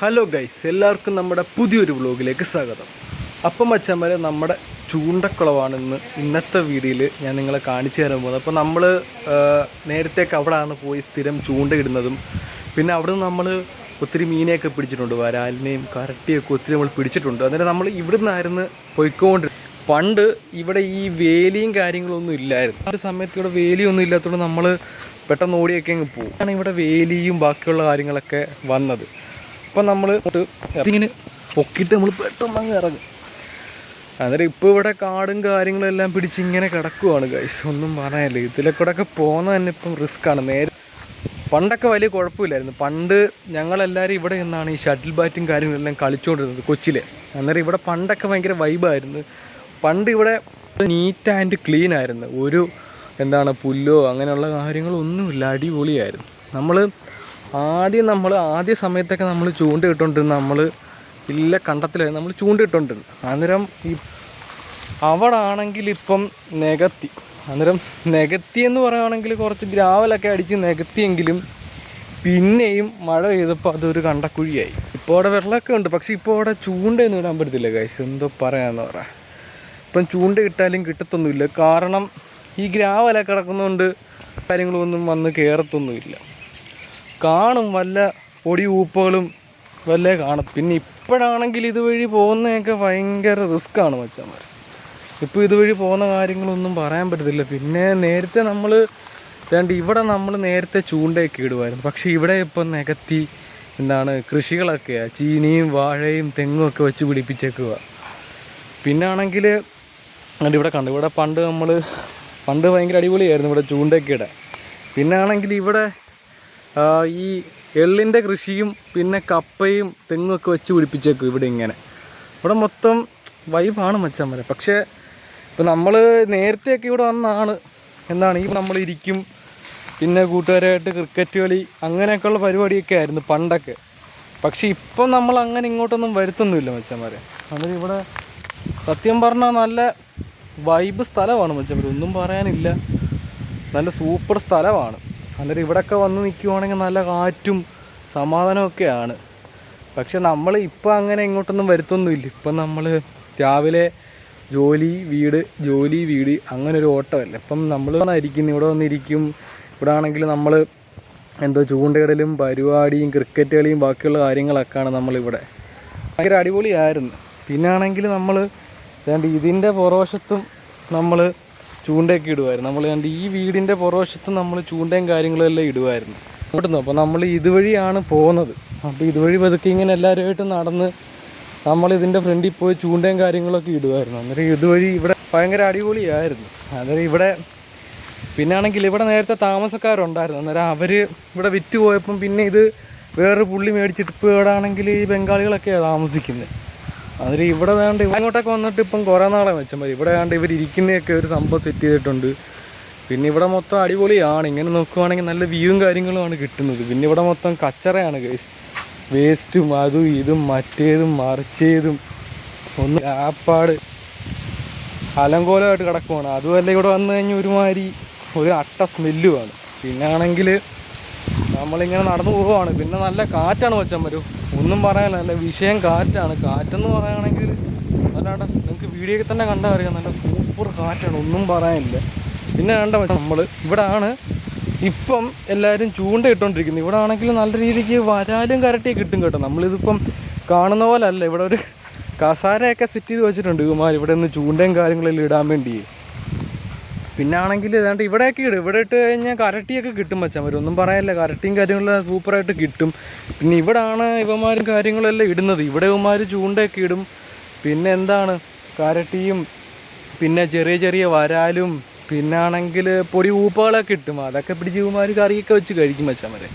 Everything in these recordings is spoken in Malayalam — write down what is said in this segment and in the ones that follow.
ഹലോ ഗൈസ് എല്ലാവർക്കും നമ്മുടെ പുതിയൊരു വ്ളോഗിലേക്ക് സ്വാഗതം. അപ്പം മച്ചന്മാരെ നമ്മുടെ ചൂണ്ടക്കുളമാണ് ഇന്ന് ഇന്നത്തെ വീഡിയോയിൽ ഞാൻ നിങ്ങളെ കാണിച്ചു തരാൻ പോകുന്നത്. അപ്പോൾ നമ്മൾ നേരത്തേക്ക് അവിടെയാണ് പോയി സ്ഥിരം ചൂണ്ടയിടുന്നതും പിന്നെ അവിടെ നിന്ന് നമ്മൾ ഒത്തിരി മീനെയൊക്കെ പിടിച്ചിട്ടുണ്ട് വരാലിനെയും കരട്ടിയൊക്കെ ഒത്തിരി നമ്മൾ പിടിച്ചിട്ടുണ്ട്. അന്നേരം നമ്മൾ ഇവിടുന്നായിരുന്നു പോയിക്കൊണ്ട് പണ്ട് ഇവിടെ ഈ വേലിയും കാര്യങ്ങളൊന്നും ഇല്ലായിരുന്നു. ആ ഒരു സമയത്ത് ഇവിടെ വേലിയൊന്നും ഇല്ലാത്തതുകൊണ്ട് നമ്മൾ പെട്ടെന്ന് ഓടിയൊക്കെ അങ്ങ് പോകും. ഇവിടെ വേലിയും ബാക്കിയുള്ള കാര്യങ്ങളൊക്കെ വന്നത്. അപ്പം നമ്മൾ ഇങ്ങനെ പൊക്കിയിട്ട് നമ്മൾ പെട്ടെന്ന് അങ്ങ് ഇറങ്ങും. അന്നേരം ഇപ്പോൾ ഇവിടെ കാടും കാര്യങ്ങളും എല്ലാം പിടിച്ച് ഇങ്ങനെ കിടക്കുവാണ് ഗൈസ് ഒന്നും പറയാനില്ല. ഇതിലെ കൂടെ ഒക്കെ പോകുന്നത് തന്നെ ഇപ്പം റിസ്ക് ആണ്. നേരെ പണ്ടൊക്കെ വലിയ കുഴപ്പമില്ലായിരുന്നു. പണ്ട് ഞങ്ങളെല്ലാവരും ഇവിടെ നിന്നാണ് ഈ ഷട്ടിൽ ബാറ്റും കാര്യങ്ങളെല്ലാം കളിച്ചുകൊണ്ടിരുന്നത് കൊച്ചിലെ. അന്നേരം ഇവിടെ പണ്ടൊക്കെ ഭയങ്കര വൈബായിരുന്നു പണ്ട് ഇവിടെ നീറ്റ് ആൻഡ് ക്ലീൻ ആയിരുന്നു. ഒരു എന്താണ് പുല്ലോ അങ്ങനെയുള്ള കാര്യങ്ങളൊന്നുമില്ല. അടിപൊളിയായിരുന്നു. നമ്മൾ ആദ്യം നമ്മൾ ആദ്യ സമയത്തൊക്കെ നമ്മൾ ചൂണ്ടയിട്ടോണ്ടിരുന്ന നമ്മൾ ഇല്ല കണ്ടത്തിലായി നമ്മൾ ചൂണ്ടയിട്ടോണ്ടിരുന്നു. അന്നേരം ഈ അവിടെ ആണെങ്കിൽ ഇപ്പം നികത്തി. അന്നേരം നികത്തി എന്ന് പറയുകയാണെങ്കിൽ കുറച്ച് ഗ്രാവലൊക്കെ അടിച്ച് നികത്തിയെങ്കിലും പിന്നെയും മഴ പെയ്തപ്പോൾ അതൊരു കണ്ടക്കുഴിയായി. ഇപ്പോൾ അവിടെ വെള്ളമൊക്കെ ഉണ്ട്. പക്ഷേ ഇപ്പോൾ അവിടെ ചൂണ്ടയൊന്നും ഇടാൻ പറ്റത്തില്ല ഗൈസ് എന്തോ പറയാമെന്ന് പറ. ഇപ്പം ചൂണ്ട ഇട്ടാലും കിട്ടത്തൊന്നുമില്ല. കാരണം ഈ ഗ്രാവലൊക്കെ കിടക്കുന്നതുകൊണ്ട് കാര്യങ്ങളൊന്നും വന്ന് കയറത്തൊന്നുമില്ല കാണും വല്ല പൊടി ഊപ്പുകളും വല്ല കാണും. പിന്നെ ഇപ്പോഴാണെങ്കിൽ ഇതുവഴി പോകുന്നതൊക്കെ ഭയങ്കര റിസ്ക്കാണ് മച്ചന്മാർ ഇപ്പോൾ ഇതുവഴി പോകുന്ന കാര്യങ്ങളൊന്നും പറയാൻ പറ്റത്തില്ല. പിന്നെ നേരത്തെ നമ്മൾ ഏതാണ്ട് ഇവിടെ നമ്മൾ നേരത്തെ ചൂണ്ടയൊക്കെ ഇടുമായിരുന്നു പക്ഷേ ഇവിടെ ഇപ്പം നികത്തി എന്താണ് കൃഷികളൊക്കെയാണ് ചീനിയും വാഴയും തെങ്ങും ഒക്കെ വെച്ച് പിടിപ്പിച്ചേക്കുക പിന്നെ ആണെങ്കിൽ എന്നിട്ട് ഇവിടെ കണ്ടു ഇവിടെ പണ്ട് നമ്മൾ പണ്ട് ഭയങ്കര അടിപൊളിയായിരുന്നു ഇവിടെ ചൂണ്ടയൊക്കെ ഇടാൻ. പിന്നെ ആണെങ്കിൽ ഇവിടെ ഈ എള്ളിന്റെ കൃഷിയും പിന്നെ കപ്പയും തെങ്ങും ഒക്കെ വെച്ച് പിടിപ്പിച്ചേക്കും ഇവിടെ ഇങ്ങനെ. ഇവിടെ മൊത്തം വൈബാണ് മച്ചാൻ വരെ പക്ഷേ ഇപ്പം നമ്മൾ നേരത്തെയൊക്കെ ഇവിടെ വന്നാണ്. എന്താണ് ഈ നമ്മൾ ഇരിക്കും. പിന്നെ കൂട്ടുകാരായിട്ട് ക്രിക്കറ്റ് കളി അങ്ങനെയൊക്കെയുള്ള പരിപാടിയൊക്കെ ആയിരുന്നു പണ്ടൊക്കെ. പക്ഷെ ഇപ്പം നമ്മൾ അങ്ങനെ ഇങ്ങോട്ടൊന്നും വരുത്തൊന്നുമില്ല മച്ചന്മാരെ അതായത് ഇവിടെ സത്യം പറഞ്ഞാൽ നല്ല വൈബ് സ്ഥലമാണ് മച്ചന്മാർ ഒന്നും പറയാനില്ല. നല്ല സൂപ്പർ സ്ഥലമാണ്. അന്നേരം ഇവിടെയൊക്കെ വന്ന് നിൽക്കുവാണെങ്കിൽ നല്ല കാറ്റും സമാധാനമൊക്കെയാണ്. പക്ഷെ നമ്മൾ ഇപ്പം അങ്ങനെ ഇങ്ങോട്ടൊന്നും വരുത്തൊന്നുമില്ല. ഇപ്പം നമ്മൾ രാവിലെ ജോലി വീട് ജോലി വീട് അങ്ങനെ ഒരു ഓട്ടമല്ല. ഇപ്പം നമ്മൾ ഇരിക്കുന്നു ഇവിടെ വന്നിരിക്കും. ഇവിടെ ആണെങ്കിൽ നമ്മൾ എന്തോ ചൂണ്ടയിടലും പരിപാടിയും ക്രിക്കറ്റ് കളിയും ബാക്കിയുള്ള കാര്യങ്ങളൊക്കെയാണ് നമ്മളിവിടെ. ഭയങ്കര അടിപൊളിയായിരുന്നു. പിന്നെ ആണെങ്കിൽ നമ്മൾ ഇതിന്റെ പുറവശത്തും നമ്മൾ ചൂണ്ടയൊക്കെ ഇടുമായിരുന്നു നമ്മൾ കണ്ട് ഈ വീടിന്റെ പുറവശത്ത് നമ്മൾ ചൂണ്ടയും കാര്യങ്ങളും എല്ലാം ഇടുമായിരുന്നു ഇവിടുന്ന് അപ്പോൾ നമ്മൾ ഇതുവഴിയാണ് പോകുന്നത്. അപ്പോൾ ഇതുവഴി പതുക്കെ ഇങ്ങനെ എല്ലാവരുമായിട്ട് നടന്ന് നമ്മൾ ഇതിന്റെ ഫ്രണ്ടിൽ പോയി ചൂണ്ടയും കാര്യങ്ങളൊക്കെ ഇടുമായിരുന്നു അന്നേരം ഇതുവഴി ഇവിടെ ഭയങ്കര അടിപൊളിയായിരുന്നു. അന്നേരം ഇവിടെ പിന്നെ ആണെങ്കിൽ ഇവിടെ നേരത്തെ താമസക്കാരുണ്ടായിരുന്നു. അന്നേരം അവർ ഇവിടെ വിറ്റ് പോയപ്പം പിന്നെ ഇത് വേറൊരു പുള്ളി മേടിച്ചിട്ട് ഇപ്പോൾ ഇവിടെ ആണെങ്കിൽ ഈ ബംഗാളികളൊക്കെയാണ് താമസിക്കുന്നത്. അതിൽ ഇവിടെ വേണ്ട ഇങ്ങോട്ടൊക്കെ വന്നിട്ട് ഇപ്പം കുറേ നാളെ വെച്ചാൽ മതി. ഇവിടെ വേണ്ട ഇവർ ഇരിക്കുന്നതൊക്കെ ഒരു സംഭവം സെറ്റ് ചെയ്തിട്ടുണ്ട്. പിന്നെ ഇവിടെ മൊത്തം അടിപൊളിയാണ്. ഇങ്ങനെ നോക്കുവാണെങ്കിൽ നല്ല വ്യൂവും കാര്യങ്ങളുമാണ് കിട്ടുന്നത്. പിന്നെ ഇവിടെ മൊത്തം കച്ചറയാണ് കേസ് വേസ്റ്റും അതും ഇതും മറ്റേതും മറിച്ചേതും ഒന്ന് ആപ്പാട് അലങ്കോലമായിട്ട് കിടക്കുവാണ്. അതുമല്ല ഇവിടെ വന്നു കഴിഞ്ഞാൽ ഒരുമാതിരി ഒരു അട്ട സ്മെല്ലുമാണ് പിന്നെ ആണെങ്കിൽ നമ്മളിങ്ങനെ നടന്നു പോവുകയാണ്. പിന്നെ നല്ല കാറ്റാണ് വെച്ചാൽ വരും ഒന്നും പറയാനില്ല. നല്ല വിഷയം കാറ്റാണ്. കാറ്റെന്ന് പറയുകയാണെങ്കിൽ അല്ലാണ്ട് നിങ്ങൾക്ക് വീഡിയോയിൽ തന്നെ കണ്ടാൽ അറിയാം. നല്ല സൂപ്പർ കാറ്റാണ്. ഒന്നും പറയാനില്ല. പിന്നെ വേണ്ട നമ്മൾ ഇവിടെ ആണ് ഇപ്പം എല്ലാവരും ചൂണ്ട ഇട്ടുകൊണ്ടിരിക്കുന്നത് ഇവിടെ ആണെങ്കിൽ നല്ല രീതിക്ക് വരാലും കരട്ടിയും കിട്ടും കേട്ടോ. നമ്മളിതിപ്പം കാണുന്ന പോലെ അല്ല. ഇവിടെ ഒരു കസാരയൊക്കെ സെറ്റ് ചെയ്ത് വെച്ചിട്ടുണ്ട്. ഇവിടെ നിന്ന് ചൂണ്ടയും കാര്യങ്ങളെല്ലാം ഇടാൻ വേണ്ടി പിന്നെ ആണെങ്കിൽ ഏതാണ്ട് ഇവിടെയൊക്കെ ഇടും. ഇവിടെ ഇട്ട് കഴിഞ്ഞാൽ കരട്ടിയൊക്കെ കിട്ടും മച്ചാൻ വരും ഒന്നും പറയാനില്ല. കരട്ടിയും കാര്യങ്ങളും സൂപ്പറായിട്ട് കിട്ടും. പിന്നെ ഇവിടാണ് ഇവന്മാരും കാര്യങ്ങളെല്ലാം ഇടുന്നത്. ഇവിടെ ഇവന്മാർ ചൂണ്ടയൊക്കെ ഇടും. പിന്നെ എന്താണ്? കരട്ടിയും പിന്നെ ചെറിയ ചെറിയ വരാലും പിന്നെ ആണെങ്കിൽ പൊടി ഊപ്പകളൊക്കെ കിട്ടും. അതൊക്കെ പിടിച്ച് ഇവന്മാർ കറിയൊക്കെ വെച്ച് കഴിക്കും മച്ചാൻ വരെ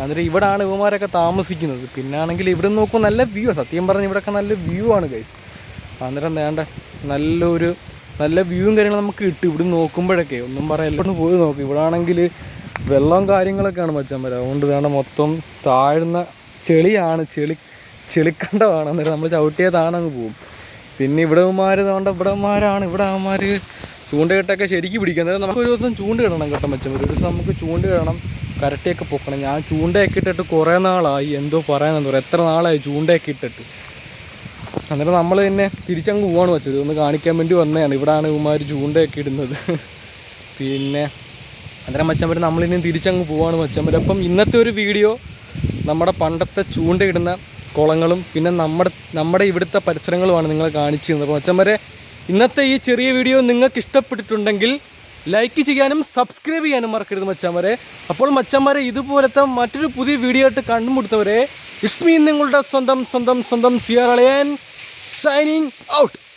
അന്നേരം ഇവിടാണ് ഇവന്മാരൊക്കെ താമസിക്കുന്നത്. പിന്നെ ആണെങ്കിൽ ഇവിടെ നോക്കുമ്പോൾ നല്ല വ്യൂ സത്യം പറഞ്ഞാൽ ഇവിടെയൊക്കെ നല്ല വ്യൂ ആണ് കൈസ് അന്നേരം വേണ്ട നല്ലൊരു നല്ല വ്യൂവും കാര്യങ്ങളും നമുക്ക് കിട്ടും. ഇവിടെ നോക്കുമ്പോഴൊക്കെ ഒന്നും പറയാൻ ഇവിടെ പോയി നോക്കും. ഇവിടെ ആണെങ്കിൽ വെള്ളവും കാര്യങ്ങളൊക്കെയാണ് മച്ചാൻ വരാം. അതുകൊണ്ട് വേണം മൊത്തം താഴ്ന്ന ചെളിയാണ്. ചെളി ചെളിക്കണ്ടമാണ് അന്നേരം നമ്മൾ ചവിട്ടിയതാണ് താണങ്ങ് പോകും പിന്നെ ഇവിടെ ഉമാർ അതുകൊണ്ട് ഇവിടെ അവന്മാർ ചൂണ്ടയിട്ടൊക്കെ ശരിക്കും പിടിക്കുന്നത് നമുക്ക് ഒരു ദിവസം ചൂണ്ട ഇടണം കേട്ടോ മച്ചം ഒരു ദിവസം നമുക്ക് ചൂണ്ട ഇടണം കരട്ടിയൊക്കെ പൊക്കണം. ഞാൻ ചൂണ്ടയൊക്കെ ഇട്ടിട്ട് കുറേ നാളായി. എന്തോ പറയാനെന്തോ പറയാം എത്ര നാളായി ചൂണ്ടയൊക്കെ ഇട്ടിട്ട്. അന്നേരം നമ്മൾ തന്നെ തിരിച്ചങ്ങ് പോവാണ് വെച്ചത്. ഒന്ന് കാണിക്കാൻ വേണ്ടി വന്നതാണ്. ഇവിടാണ് ഇവന്മാർ ചൂണ്ടയൊക്കെ ഇടുന്നത്. പിന്നെ അന്നേരം മച്ചമ്പര് നമ്മളിനി തിരിച്ചങ്ങ് പോവാണ് മച്ചമ്പര് അപ്പം ഇന്നത്തെ ഒരു വീഡിയോ നമ്മുടെ പണ്ടത്തെ ചൂണ്ടയിടുന്ന കുളങ്ങളും പിന്നെ നമ്മുടെ നമ്മുടെ ഇവിടുത്തെ പരിസരങ്ങളുമാണ് നിങ്ങളെ കാണിച്ചു തന്നത് അപ്പോൾ മച്ചമ്പരെ ഇന്നത്തെ ഈ ചെറിയ വീഡിയോ നിങ്ങൾക്ക് ഇഷ്ടപ്പെട്ടിട്ടുണ്ടെങ്കിൽ ലൈക്ക് ചെയ്യാനും സബ്സ്ക്രൈബ് ചെയ്യാനും മറക്കരുത് മച്ചന്മാരെ അപ്പോൾ മച്ചന്മാരെ ഇതുപോലത്തെ മറ്റൊരു പുതിയ വീഡിയോ ആയിട്ട് കണ്ടുമുടുത്തവരെ ഇറ്റ്സ് നിങ്ങളുടെ സ്വന്തം സ്വന്തം സ്വന്തം സിയർ signing out.